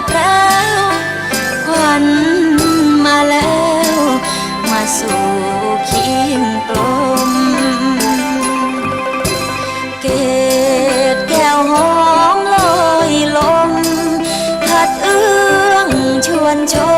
ดแพล้วควันมาแล้ว มาสู่เคียงกลม เกตแก้วหอมลอยลมพัดเอื้องชวนชม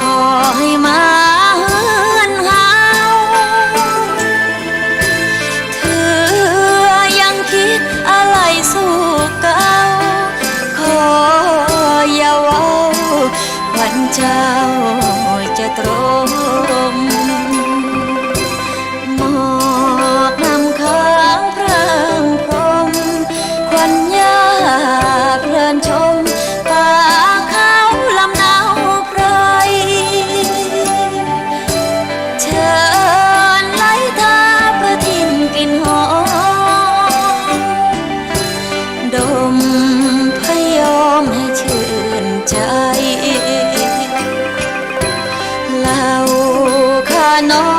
ขอให้มาเฮือนเฮาเธอยังคิดอะไรสู้เก่าขออย่าเว้าวันเจ้าจะตรง no